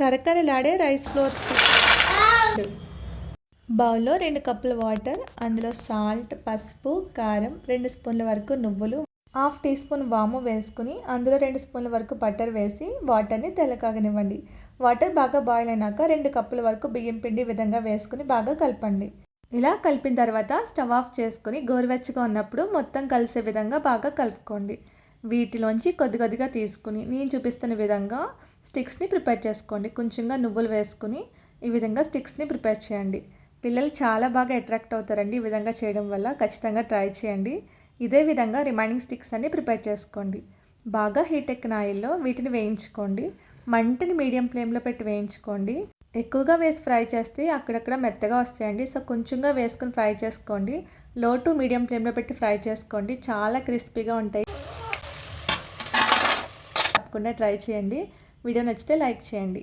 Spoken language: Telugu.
కరకరలాడే రైస్ ఫ్లోర్ బౌల్లో రెండు కప్పుల వాటర్ అందులో సాల్ట్ పసుపు కారం రెండు స్పూన్ల వరకు నువ్వులు హాఫ్ టీ స్పూన్ వాము వేసుకుని అందులో రెండు స్పూన్ల వరకు బటర్ వేసి వాటర్ని తెల్లకాగనివ్వండి. వాటర్ బాగా బాయిల్ అయినాక రెండు కప్పుల వరకు బియ్యం పిండి విధంగా వేసుకుని బాగా కలపండి. ఇలా కలిపిన తర్వాత స్టవ్ ఆఫ్ చేసుకుని గోరువెచ్చగా ఉన్నప్పుడు మొత్తం కలిసే విధంగా బాగా కలుపుకోండి. వీటిలోంచి కొద్ది కొద్దిగా తీసుకుని నేను చూపిస్తున్న విధంగా స్టిక్స్ని ప్రిపేర్ చేసుకోండి. కొంచెంగా నువ్వులు వేసుకుని ఈ విధంగా స్టిక్స్ని ప్రిపేర్ చేయండి. పిల్లలు చాలా బాగా అట్రాక్ట్ అవుతారండి ఈ విధంగా చేయడం వల్ల. ఖచ్చితంగా ట్రై చేయండి. ఇదే విధంగా రిమైనింగ్ స్టిక్స్ అన్ని ప్రిపేర్ చేసుకోండి. బాగా హీట్ ఎక్కిన ఆయిల్లో వీటిని వేయించుకోండి. మంటని మీడియం ఫ్లేమ్లో పెట్టి వేయించుకోండి. ఎక్కువగా వేసి ఫ్రై చేస్తే అక్కడక్కడ మెత్తగా వస్తాయండి. సో కొంచెంగా వేసుకుని ఫ్రై చేసుకోండి. లో టు మీడియం ఫ్లేమ్లో పెట్టి ఫ్రై చేసుకోండి. చాలా క్రిస్పీగా ఉంటాయి. తప్పకుండా ట్రై చేయండి. వీడియో నచ్చితే లైక్ చేయండి.